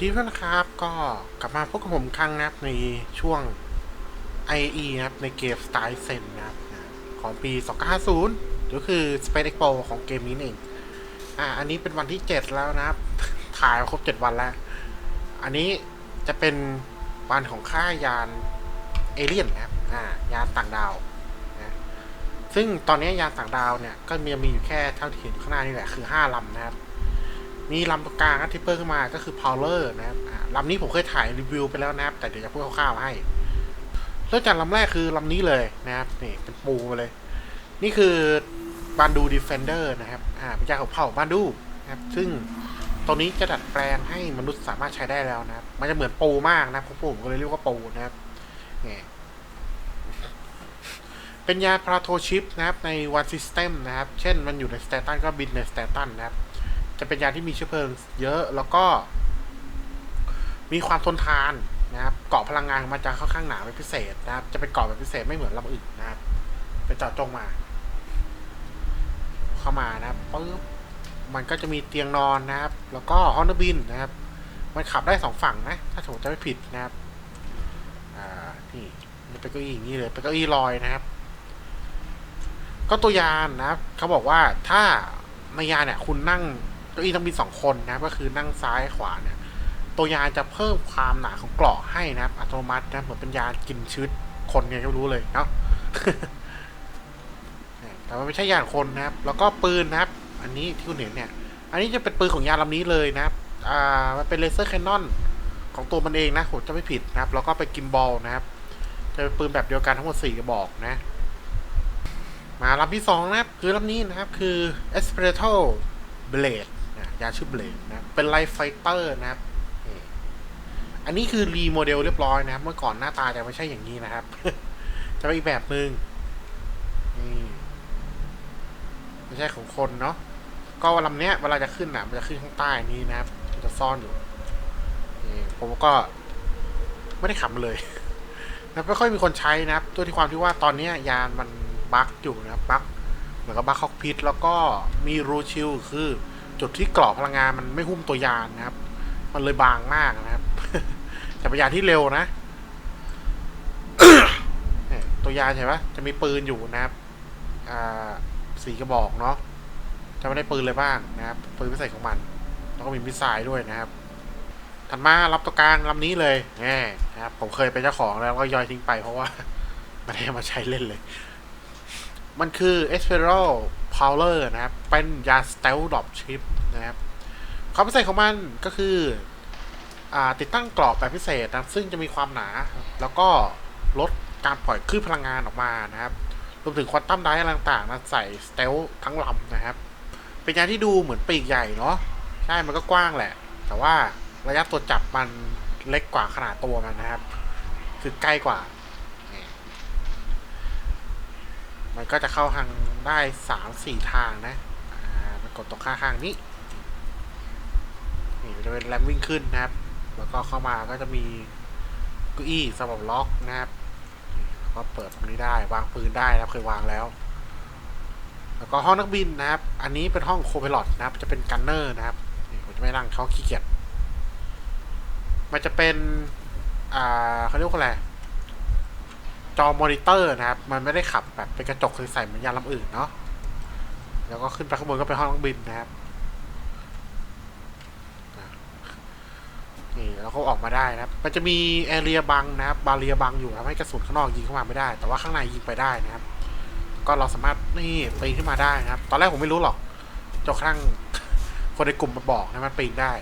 สวัสดีเพื่อนะครับก็กลับมาพบกับผมครั้งนะครับในช่วง IE นะครับในเกม Style Zen นะครับของปี2550 ก็คือ Space Expo ของเกมนี้เอง อ่า อันนี้เป็นวันที่ 7 แล้วนะครับ ถ่ายครบ 7 วันแล้ว อันนี้จะเป็นวันของค่ายานเอเลี่ยนนะครับ อ่า ยานต่างดาวนะซึ่งตอนนี้ยานต่างดาวเนี่ย ก็มีมีอยู่แค่เท่าที่เห็นข้างหน้านี่แหละ คือ 5ลำนะครับ มีลำกลางที่เพิ่มขึ้นมาก็คือ Powler นะครับลำนี้ผมเคยถ่ายรีวิวไปแล้วนะครับ แต่เดี๋ยวจะพูดคร่าวๆให้เริ่มจากลำแรกคือลำนี้เลยนะครับนี่เป็นปูมาเลย นี่คือบันดูดีเฟนเดอร์นะครับอ่าเป็นยาของเผ่าบันดูนะครับซึ่งตัวนี้จะดัดแปลงให้มนุษย์สามารถใช้ได้แล้วนะครับ มันจะเหมือนปูมากนะครับผมผมก็เลยเรียกว่าปูนะครับนี่เป็นยาพาราโทชิปนะครับในวันซิสเต็มนะครับ เช่นมันอยู่ในสเตตันก็บินในสเตตันนะครับ จะเป็นยาที่มีเชื้อเพลิงเยอะแล้วก็ มีความทนทานนะครับ เกาะพลังงานมาจะค่อนข้างหนาเป็นพิเศษนะครับ จะเป็นเกาะแบบพิเศษไม่เหมือนลำอื่นนะครับเป็นเจาะจงมา เข้ามานะครับปึ๊บมันก็จะมีเตียงนอนนะครับ แล้วก็ฮอนบินนะครับ มันขับได้สองฝั่งนะ ถ้าสมมติจะไม่ผิดนะครับ อ่า นี่เป็นเก้าอี้อย่างนี้เลย เป็นเก้าอี้ลอยนะครับ ก็ตัวยานนะครับ เขาบอกว่าถ้าในยานเนี่ย คุณนั่ง เก้าอี้ต้องมีสองคนนะครับก็คือนั่งซ้ายขวาเนี่ย ตัวยาจะเพิ่มความหนาของเกราะให้นะครับ อัตโนมัตินะเหมือนเป็นยากินชีวิตคนไงก็รู้เลยเนาะแต่ว่าไม่ใช่ยาคนนะครับ แล้วก็ปืนนะครับ อันนี้ที่คุณเห็นเนี่ย อันนี้จะเป็นปืนของยาลำนี้เลยนะครับ อ่ามันเป็นเลเซอร์แคนนอนของตัวมันเองนะผมจะไม่ผิดนะครับ แล้วก็เป็นกิมบอลนะครับ จะเป็นปืนแบบเดียวกันทั้งหมดสี่กระบอกนะมาลำที่สองนะครับ คือลำนี้นะครับ คือ e s p e r a t o Blade ยาชื่อ Blade นะ เป็นไลฟ์ไฟเตอร์นะครับ อันนี้คือรีโมเดลเรียบร้อยนะครับ เมื่อก่อนหน้าตาจะไม่ใช่อย่างนี้นะครับ จะเป็นอีกแบบหนึ่งนี่ไม่ใช่ของคนเนาะ ก็ลำเนี้ยเวลาจะขึ้นอะมันจะขึ้นข้างใต้นี้นะครับ มันจะซ่อนอยู่ผมก็ไม่ได้ขับเลยนะไม่ค่อยมีคนใช้นะครับด้วยที่ความที่ว่าตอนนี้ยานมันบั๊กอยู่นะครับบั๊กเหมือนกับบั๊กคอกพิทแล้วก็มีรูชิลคือ จุดที่กรอบพลังงานมันไม่หุ้มตัวยานนะครับ มันเลยบางมากนะครับแต่เป็นยานที่เร็วนะตัวยานใช่ปะจะมีปืนอยู่นะครับสีกระบอกเนาะจะไม่ได้ปืนเลยบ้างนะครับปืนพิเศษของมัน แล้วก็มีมิสไซล์ด้วยนะครับถัดมารับตัวกลางลำนี้เลยแหมนะครับผมเคยเป็นเจ้าของแล้วก็ย่อยทิ้งไปเพราะว่าไม่ได้มาใช้เล่นเลย มันคือ e s p e r a l Powder นะครับ เป็นยา Stealth Drop Chip นะครับความพิเศษของมันก็คืออติดตั้งกรอบแบบพิเศษนะซึ่งจะมีความหนา แล้วก็ลดการปล่อยคลื่นพลังงานออกมานะครับ รวมถึงควอนตัมไดร์อะไรต่างๆนะใส่สเตลทั้งลำนะครับ เป็นยาที่ดูเหมือนปีกใหญ่เนาะใช่มันก็กว้างแหละ แต่ว่าระยะตัวจับมันเล็กกว่าขนาดตัวมันนะครับ คือใกล้กว่านี่ มันก็จะเข้าทางได้สามสี่ทางนะ อ่า มันกดตรงข้างๆนี้ นี่จะเป็นแรมวิ่งขึ้นนะครับ แล้วก็เข้ามาก็จะมีเก้าอี้สำหรับล็อกนะครับก็เปิดตรงนี้ได้วางปืนได้นะเคยวางแล้ว แล้วก็ห้องนักบินนะครับ อันนี้เป็นห้องโคเ i ลอตนะครับ จะเป็นกันเนอร์นะครับนี่ผมจะไม่นั่งเขาขี้เกียจมันจะเป็น อ่าเขาเรียกว่าอะไร จอมอนิเตอร์นะครับ มันไม่ได้ขับแบบเป็นกระจกใสๆเหมือนยานลำอื่นเนาะแล้วก็ขึ้นไปข้างบนก็เป็นห้องนักบินนะครับนี่แล้วก็ออกมาได้นะครับ มันจะมีแอเรียบังนะครับ บาเรียบังอยู่ทำให้กระสุนข้างนอกยิงเข้ามาไม่ได้ แต่ว่าข้างในยิงไปได้นะครับ ก็เราสามารถนี่ปีนขึ้นมาได้นะครับ ตอนแรกผมไม่รู้หรอกจนกระทั่งคนในกลุ่มมาบอกนะมันปีนได้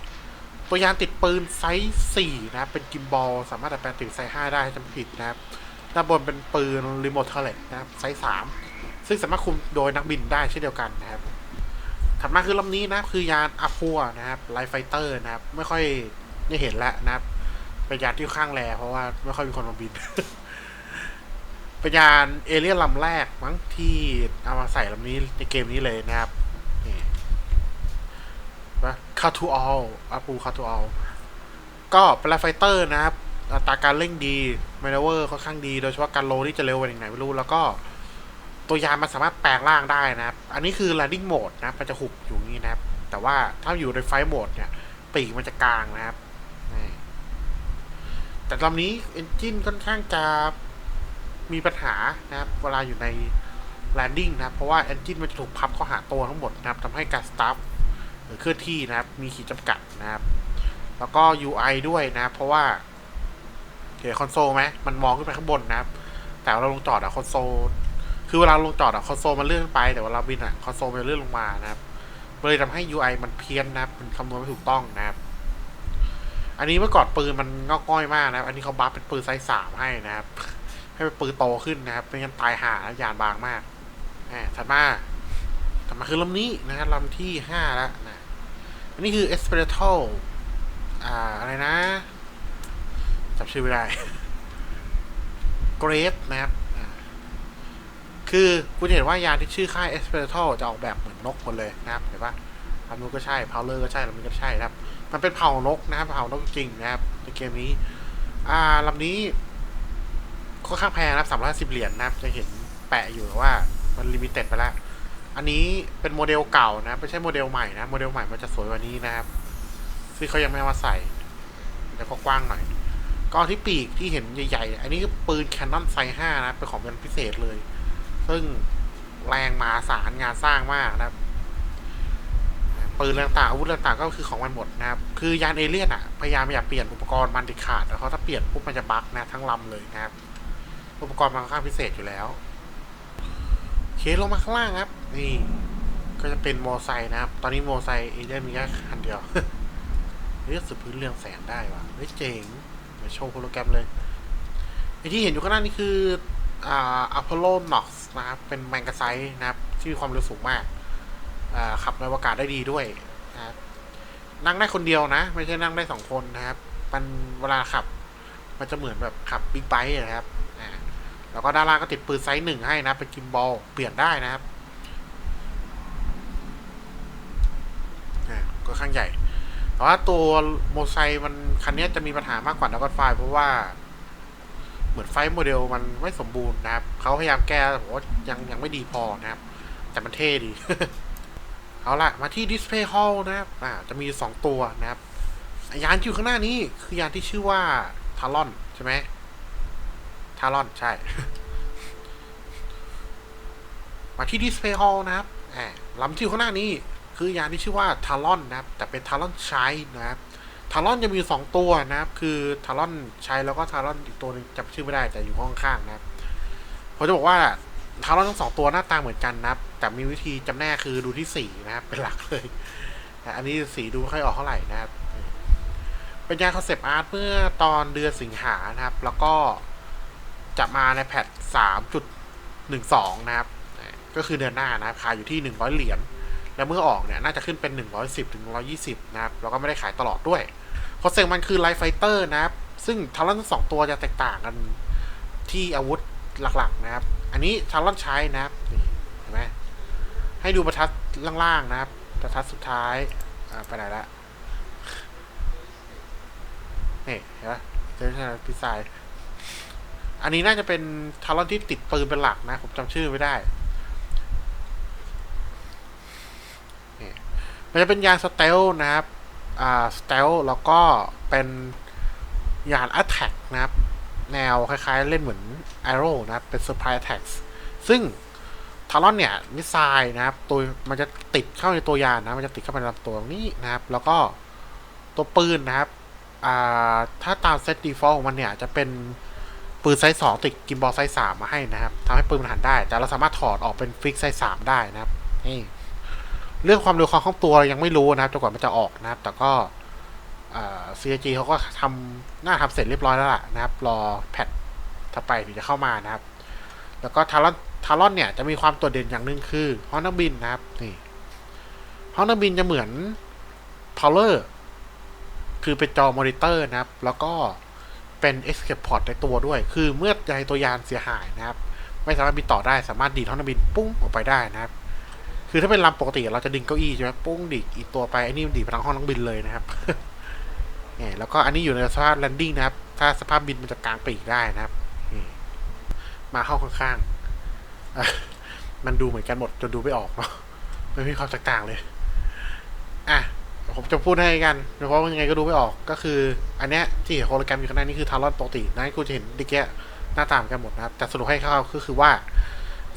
ตัวยานติดปืนไซส์สี่นะครับเป็นกิมบอลสามารถดัดแปลงถึงไซส์ห้าได้จำผิดนะครับ ด้านบนเป็นปืนรีโมทเทเลตนะครับไซส์สามซึ่งสามารถคุมโดยนักบินได้เช่นเดียวกันนะครับ ถัดมาคือลำนี้นะคือยานอาพัวนะครับไลฟ์ไฟเตอร์นะครับ ไม่ค่อยได้เห็นแล้วนะครับ เป็นยานที่ข้างแรเพราะว่าไม่ค่อยมีคนมาบิน เป็นยานเอเลี่ยนลำแรกมั้งที่เอามาใส่ลำนี้ในเกมนี้เลยนะครับนี่ว่าคาทูออลอาปูคาทูออลก็เป็นไลฟ์ไฟเตอร์นะครับอัตราการเร่งดี เมนเวอร์ค่อนข้างดี โดยเฉพาะการโลที่จะเร็วกว่าอย่างไหนไม่รู้ แล้วก็ ตัวยานมันสามารถแปลงร่างได้นะครับ อันนี้คือ landing mode นะ มันจะหุบอยู่งนี้นะครับ แต่ว่าถ้าอยู่ในไฟโหมดเนี่ย ปีกมันจะกลางนะครับ แต่ลำนี้เอนจินค่อนข้างจะมีปัญหานะครับ เวลาอยู่ในแลนดิ้งนะครับ เพราะว่าเอนจินมันจะถูกพับเข้าหาตัวทั้งหมดนะครับทำให้การสตาร์ทหรือเคลื่อนที่นะครับ มีขีดจำกัดนะครับ แล้วก็ UI ด้วยนะครับ เพราะว่า เห็นคอนโซลไหมมันมองขึ้นไปข้างบนนะครับ แต่เวลาลงจอดอะคอนโซล คือเวลาลงจอดอะคอนโซลมันเลื่อนไป แต่เวลาบินอะคอนโซลมันเลื่อนลงมานะครับมันเลยทำให้ UI มันเพี้ยนนะครับ มันคำนวณไม่ถูกต้องนะครับ อันนี้เมื่อก่อนปืนมันงอกง่อยมากนะครับ อันนี้เขาบัฟเป็นปืนไซส์สามให้นะครับ ให้เป็นปืนโตขึ้นนะครับไม่งั้นตายหาแล้วยานบางมากแหมถัดมาถัดมาคือลำนี้นะครับลำที่ห้าแล้วนะ อันนี้คือ e s p e r a t o อ่าอะไรนะ จำชื่อไม่ได้ Great นะครับคือคุณเห็นว่ายาที่ชื่อค่าย e s p e r a t o จะออกแบบเหมือนนกหมดเลยนะครับเห็นปะลำนู้นก็ใช่ p o w l e r ก็ใช่ลำนี้ก็ใช่นะครับ มันเป็นเผ่านกนะครับเผ่านกจริงนะครับในเกมนี้ อ่าลำนี้ค่อนข้างแพงนะครับสามร้อยสิบเหรียญนะครับ จะเห็นแปะอยู่ว่ามันลิมิเต็ดไปแล้ว อันนี้เป็นโมเดลเก่านะไม่ใช่โมเดลใหม่นะ โมเดลใหม่มันจะสวยกว่านี้นะครับซึ่งเขายังไม่มาใส่ แล้วก็กว้างหน่อย ก็ที่ปีกที่เห็นใหญ่ๆ อันนี้คือปืน Canon ไซ5นะ เป็นของเป็นพิเศษเลย ซึ่งแรงมหาศาลงานสร้างมากนะครับ ปืนต่างๆอาวุธต่างๆก็คือของมันหมดนะครับ คือยานเอเลี่ยนอะ พยายามอย่าเปลี่ยนอุปกรณ์มันเด็ดขาดแต่เขาถ้าเปลี่ยนปุ๊บมันจะบั๊กนะทั้งลำเลยนะครับ อุปกรณ์มันค่อนข้างพิเศษอยู่แล้ว เคสลงมาข้างล่างครับ นี่ ก็จะเป็นโมไซนะครับ ตอนนี้โมไซค์เอเดนมีแค่คันเดียวเฮ้ยสืบพื้นเรื่องแสงได้ว่ะเฮ้ยเจ๋ง เดี๋ยวโชว์โปรแกรมเลยไอที่เห็นอยู่ข้างหน้านี่คืออ่าอพอลโลน็อกส์นะครับ เป็นแมงกะไซส์นะครับ ที่มีความเร็วสูงมากอ่าขับในอวกาศได้ดีด้วยนะครับนั่งได้คนเดียวนะ ไม่ใช่นั่งได้สองคนนะครับ มันเวลาขับ มันจะเหมือนแบบขับบิ๊กไบค์นะครับแล้วก็ด้านล่างก็ติดปืนไซส์หนึ่งให้นะ เป็นกิมบอลเปลี่ยนได้นะครับก็ข้างใหญ่ แต่ว่าตัวโมไซค์มันคันนี้จะมีปัญหามากกว่านักกอล์ฟไฟเพราะว่า เหมือนไฟโมเดลมันไม่สมบูรณ์นะครับ เขาพยายามแก้แต่ผมว่ายังยังไม่ดีพอนะครับ แต่มันเท่ดี เอาละมาที่ Display Hall นะครับอ่าจะมีสองตัวนะครับยานที่อยู่ข้างหน้านี้ คือยานที่ชื่อว่าทารอนใช่ไหมทารอนใช่ มาที่ Display Hall นะครับอ่าลำที่อยู่ข้างหน้านี้ คือยานที่ชื่อว่าทารอนนะครับ แต่เป็นทารอนใช้นะครับทารอนจะมีสองตัวนะครับ คือทารอนใช้แล้วก็ทารอนอีกตัวหนึงจำชื่อไม่ได้แต่อยู่ข้างๆนะครับผมจะบอกว่าทารอนทั้งสองตัวหน้าตาเหมือนกันนะครับ แต่มีวิธีจำแนกคือดูที่สีนะครับ เป็นหลักเลย อันนี้สีดูไม่ค่อยออกเท่าไหร่นะครับ เป็นยานคอนเซปต์อาร์ตเมื่อตอนเดือนสิงหานะครับ แล้วก็จะมาในแพทสามจุดหนึ่งสองนะครับ ก็คือเดือนหน้านะครับขายอยู่ที่หนึ่งร้อยเหรียญ แล้วเมื่อออกเนี่ยน่าจะขึ้นเป็น 110ถึง120 นะครับ แล้วก็ไม่ได้ขายตลอดด้วยคอนเซ็ปต์มันคือไลฟ์ไฟเตอร์นะครับ ซึ่งทารอนทั้งสองตัวจะแตกต่างกันที่อาวุธหลักๆนะครับ อันนี้ทารอนใช้นะครับเห็นไหมให้ดูบรรทัดล่างๆนะครับบรรทัดสุดท้ายอ่าไปไหนละนี่เห็นไหมเจอใช่ไหมพี่สายอันนี้น่าจะเป็นทารอนที่ติดปืนเป็นหลักนะ ผมจำชื่อไม่ได้ มันจะเป็นยานสเตลนะครับ อ่า สเตลแล้วก็เป็นยาน a t t a c k นะครับ แนวคล้ายๆ เล่นเหมือน Arrow นะครับ เป็น Surprise Attacks ซึ่งทารอนเนี่ยมิสไซล์นะครับ ตัวมันจะติดเข้าในตัวยานนะ มันจะติดเข้าไปในลำตัวนี้นะครับ แล้วก็ตัวปืนนะครับอ่าถ้าตามเซต default ของมันเนี่ย จะเป็นปืนไซส์สองติดกิมบอลไซส์สามมาให้นะครับทำให้ปืนมันหันได้ แต่เราสามารถถอดออกเป็นฟิกไซส์สามได้นะครับนี่ เรื่องความเร็วความคล่องตัวยังไม่รู้นะครับจนกว่ามันจะออกนะครับ แต่ก็เอ่อ CG เขาก็ทำน่าทำเสร็จเรียบร้อยแล้วล่ะนะครับ รอแพทถัดไปถึงจะเข้ามานะครับ แล้วก็ทารอนทารอนเนี่ยจะมีความโดดเด่นอย่างหนึ่งคือฮอนนักบินนะครับนี่ฮอนนักบินจะเหมือนพาวเลอร์คือเป็นจอมอนิเตอร์นะครับ แล้วก็เป็น escape pod ในตัวด้วย คือเมื่อใดตัวยานเสียหายนะครับ ไม่สามารถบินต่อได้สามารถดีดฮอนนักบินปุ้งออกไปได้นะครับ คือถ้าเป็นลำปกติเราจะดึงเก้าอี้ใช่ไหมปุ้งดีดอีกตัวไปไอ้นี่มันดีดไปทั้งห้องทั้งบินเลยนะครับเนี่ยแล้วก็อันนี้อยู่ในสภาพแลนดิ้งนะครับ ถ้าสภาพบินมันจะกลางปีกได้นะครับมาเข้าข้างๆมันดูเหมือนกันหมดจนดูไม่ออกเนาะไม่มีความแตกต่างเลย อะผมจะพูดให้กัน เพราะว่ายังไงก็ดูไม่ออก ก็คือ อันเนี้ยที่เห็นโฮโลแกรมอยู่ข้างหน้านี่คือทารอนปกตินะคุณจะเห็นดิเกหน้าตามกันหมดนะครับ แต่สรุปให้คร่าวๆก็คือว่า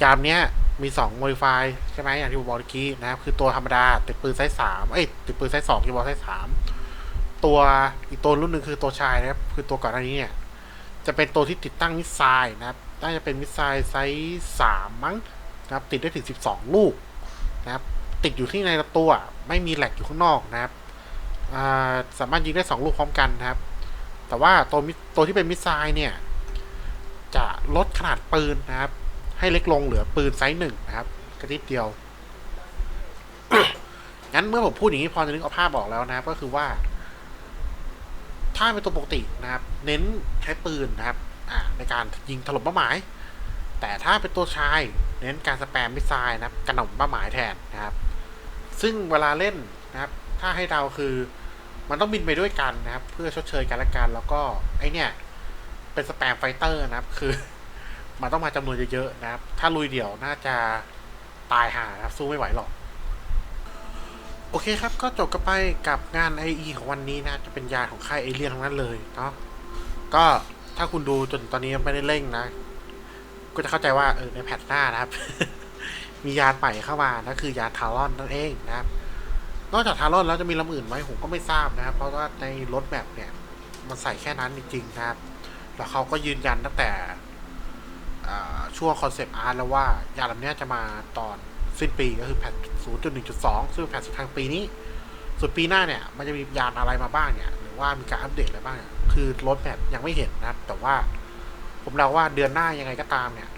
ยามเนี้ย มี2โมดิฟายใช่ไหมอย่างที่ผมบอกเมื่อกี้นะครับ คือตัวธรรมดา ติดปืนไซส์สามเอ้ยติดปืนไซส์สองที่บอกไซส์สามตัวอีกตัวรุ่นหนึ่งคือตัวชายนะครับ คือตัวก่อนหน้านี้เนี่ยจะเป็นตัวที่ติดตั้งมิสไซล์นะครับน่าจะเป็นมิสไซล์ไซส์สามมั้งนะครับ ติดได้ถึงสิบสองลูกนะครับ ติดอยู่ที่ในตัว ไม่มีแหลกอยู่ข้างนอกนะครับสามารถยิงได้สองลูกพร้อมกันนะครับ แต่ว่าตัวมิตัวที่เป็นมิสไซล์เนี่ย จะลดขนาดปืนนะครับ ให้เล็กลงเหลือปืนไซส์หนึ่งนะครับกระติดเดียว งั้นเมื่อผมพูดอย่างนี้พอจะนึกเอาภาพบอกแล้วนะครับ ก็คือว่า ถ้าเป็นตัวปกตินะครับ เน้นใช้ปืนนะครับในการยิงถล่มเป้าหมาย แต่ถ้าเป็นตัวชายเน้นการสแปมมิสไซล์นะครับกระหน่ำเป้าหมายแทนนะครับ ซึ่งเวลาเล่นนะครับ ถ้าให้เดาคือมันต้องบินไปด้วยกันนะครับ เพื่อชดเชยกันและกัน แล้วก็ไอเนี่ย เป็นสแปมไฟเตอร์นะครับ คือ มันต้องมาจำนวนเยอะๆนะครับ ถ้าลุยเดี่ยวน่าจะตายห่านะครับ สู้ไม่ไหวหรอก โอเคครับ ก็จบกันไปกับงาน IE ของวันนี้นะ จะเป็นยาของค่ายเอเลียนทั้งนั้นเลยเนาะ ก็ถ้าคุณดูจนตอนนี้ยังไม่ได้เร่งนะ ก็จะเข้าใจว่าเออในแพทหน้านะครับ มียาใหม่เข้ามานั่นคือยาทารอนนั่นเองนะครับ นอกจากทารอนแล้วจะมีลำอื่นไหมผมก็ไม่ทราบนะครับ เพราะว่าในรถแมพเนี่ย มันใส่แค่นั้นจริงๆนะครับ แล้วเขาก็ยืนยันตั้งแต่ ช่วงคอนเซปต์อาร์ตแล้วว่ายานลำเนี้ยจะมาตอนสิ้นปีก็คือแพท0.1.2 ซึ่งเป็นแพทสุดทางปีนี้ส่วนปีหน้าเนี่ยมันจะมียานอะไรมาบ้างเนี่ยหรือว่ามีการอัปเดตอะไรบ้างเนี่ยคือรถแมพยังไม่เห็นนะครับ แต่ว่าผมเดาว่าเดือนหน้ายังไงก็ตามเนี่ย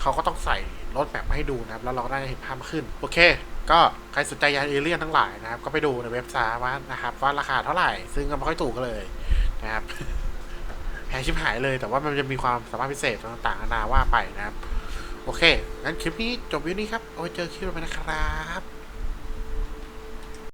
เขาก็ต้องใส่รถแมพมาให้ดูนะครับ แล้วเราได้เห็นภาพขึ้น โอเค ก็ใครสนใจยานเอเลี่ยนทั้งหลายนะครับ ก็ไปดูในเว็บไซต์ว่านะครับว่าราคาเท่าไหร่ ซึ่งก็ไม่ค่อยถูกกันเลยนะครับ แพงชิบหายเลย แต่ว่ามันจะมีความสามารถพิเศษต่างๆนานาว่าไปนะครับ โอเค งั้นคลิปนี้จบวิวนี้ครับเอาไว้เจอคลิปต่อไปนะครับ